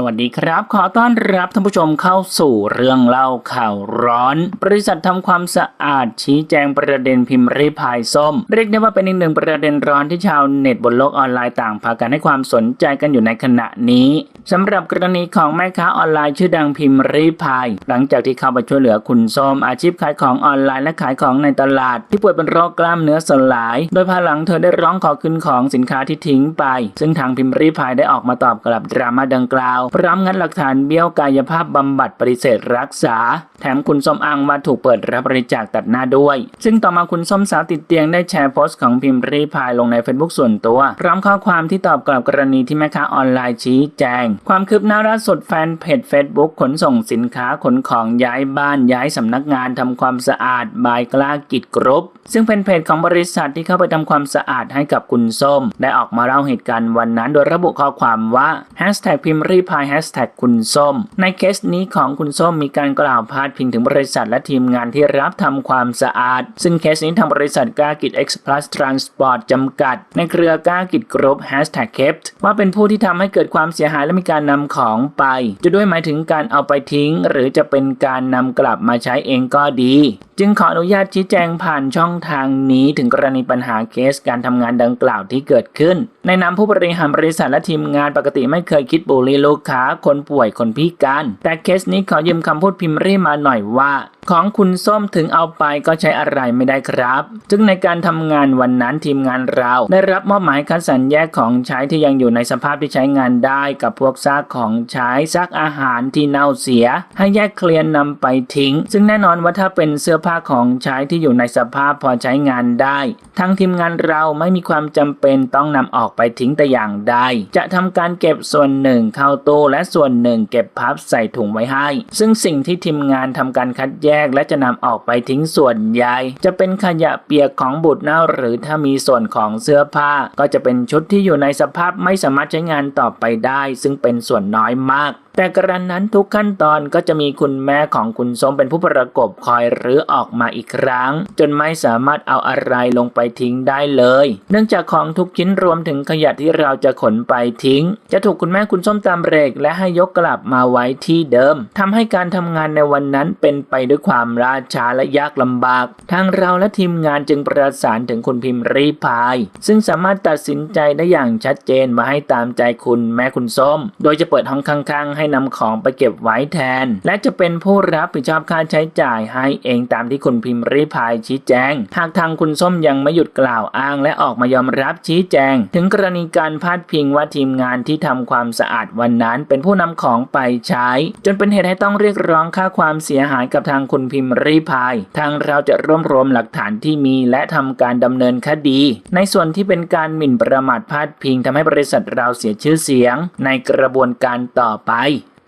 สวัสดีครับ ขอต้อนรับท่านผู้ชมเข้าสู่เรื่องเล่าข่าวร้อน บริษัททำความสะอาดชี้แจงประเด็นพิมพ์รีพายส้ม เรียกได้ว่าเป็นอีกหนึ่งประเด็นร้อนที่ชาวเน็ตบนโลกออนไลน์ต่างพากันให้ความสนใจกันอยู่ในขณะนี้สำหรับกรณีของแม่ค้าออนไลน์ชื่อดังพิมพ์รีพาย หลังจากที่เข้าไปช่วยเหลือคุณส้ม อาชีพขายของออนไลน์และขายของในตลาด ที่ป่วยเป็นโรคกล้ามเนื้อสลาย โดยภายหลังเธอได้ร้องขอคืนของสินค้าที่ทิ้งไป ซึ่งทางพิมพ์รีพายได้ออกมาตอบกลับดราม่าดังกล่าวร้อมงัดหลักฐานเบี้ยวกายภาพบำบัดปฏิเสธรักษา แถมคุณส้มอ้างว่าถูกเปิดรับบริจาคตัดหน้าด้วย ซึ่งต่อมาคุณส้มสาวติดเตียงได้แชร์โพสต์ของพิมพ์รีพายลงใน Facebook ส่วนตัวพร้อมข้อความที่ตอบกลับกรณีที่แม่ค้าออนไลน์ชี้แจง ความคืบหน้าล่าสุดแฟนเพจ Facebook ขนส่งสินค้าขนของย้ายบ้านย้ายสำนักงานทำความสะอาดบายกล้ากิจกรุ๊ปซึ่งเป็นเพจของบริษัทที่เข้าไปทำความสะอาดให้กับคุณส้ม ได้ออกมาเล่าเหตุการณ์วันนั้น โดยระบุข้อความว่า Hashtag พิมพ์รีพาย Hashtag คุณส้ม ในเคสนี้ของคุณส้มมีการกล่าวพาดพิงถึงบริษัทและทีมงานที่รับทำความสะอาด ซึ่งเคสนี้ทางบริษัทก้ากิจ X Plus Transport จำกัด ในเครือก้ากิจกรุ๊ป Hashtag kept ว่าเป็นผู้ที่ทำให้เกิดความเสียหายและมีการนำของไป จะด้วยหมายถึงการเอาไปทิ้ง หรือจะเป็นการนำกลับมาใช้เองก็ดี จึงขออนุญาตชี้แจงผ่านช่องทางนี้ถึงกรณีปัญหาเคสการทำงานดังกล่าวที่เกิดขึ้น ในนามผู้บริหารบริษัทและทีมงานปกติไม่เคยคิดบูลลี่ลูกค้าคนป่วยคนพิการ แต่เคสนี้ขอยืมคำพูดพิมพ์รีมาหน่อยว่า ของคุณส้มถึงเอาไปก็ใช้อะไรไม่ได้ครับซึ่งในการทำงานวันนั้นทีมงานเราได้รับมอบหมายคัดสรรแยกของใช้ที่ยังอยู่ในสภาพที่ใช้งานได้กับพวกซากของใช้ซากอาหารที่เน่าเสีย ให้แยกเคลียร์นำไปทิ้ง ซึ่งแน่นอนว่าถ้าเป็นเสื้อผ้าของใช้ที่อยู่ในสภาพพอใช้งานได้ ทางทีมงานเราไม่มีความจำเป็นต้องนำออกไปทิ้งแต่อย่างใดจะทำการเก็บส่วนหนึ่งเข้าตู้และส่วนหนึ่งเก็บพับใส่ถุงไว้ให้ ซึ่งสิ่งที่ทีมงานทำการคัดแยกและจะนำออกไปทิ้งส่วนใหญ่ จะเป็นขยะเปียกของบุตรเน่าหรือถ้ามีส่วนของเสื้อผ้า ก็จะเป็นชุดที่อยู่ในสภาพไม่สามารถใช้งานต่อไปได้ ซึ่งเป็นส่วนน้อยมากแต่กระนั้นทุกขั้นตอนก็จะมีคุณแม่ของคุณส้มเป็นผู้ประกบคอยรื้อออกมาอีกครั้ง จนไม่สามารถเอาอะไรลงไปทิ้งได้เลย เนื่องจากของทุกชิ้นรวมถึงขยะที่เราจะขนไปทิ้ง จะถูกคุณแม่คุณส้มตามเรกและให้ยกกลับมาไว้ที่เดิมทำให้การทำงานในวันนั้นเป็นไปด้วยความล่าช้าและยากลำบาก ทางเราและทีมงานจึงประสานถึงคุณพิมพ์รีพาย ซึ่งสามารถตัดสินใจได้อย่างชัดเจนมาให้ตามใจคุณแม่คุณส้ม โดยจะเปิดห้องข้างๆ ให้นำของไปเก็บไว้แทน และจะเป็นผู้รับผิดชอบค่าใช้จ่ายให้เองตามที่คุณพิมพ์รีพายชี้แจง หากทางคุณส้มยังไม่หยุดกล่าวอ้าง และออกมายอมรับชี้แจง ถึงกรณีการพาดพิงว่าทีมงานที่ทำความสะอาดวันนั้น เป็นผู้นำของไปใช้ จนเป็นเหตุให้ต้องเรียกร้องค่าความเสียหายกับทางคุณณพิมพ์รีพาย ทางเราจะรวบรวมหลักฐานที่มีและทำการดำเนินคดี ในส่วนที่เป็นการหมิ่นประมาทพาดพิงทำให้บริษัทเราเสียชื่อเสียง ในกระบวนการต่อไป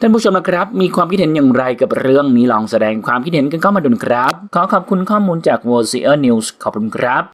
ท่านผู้ชมนะครับ มีความคิดเห็นอย่างไรกับเรื่องนี้ลองแสดงความคิดเห็นกันเข้ามาดูนครับ ขอขอบคุณข้อมูลจาก w o r l d News ขอบคุณครับ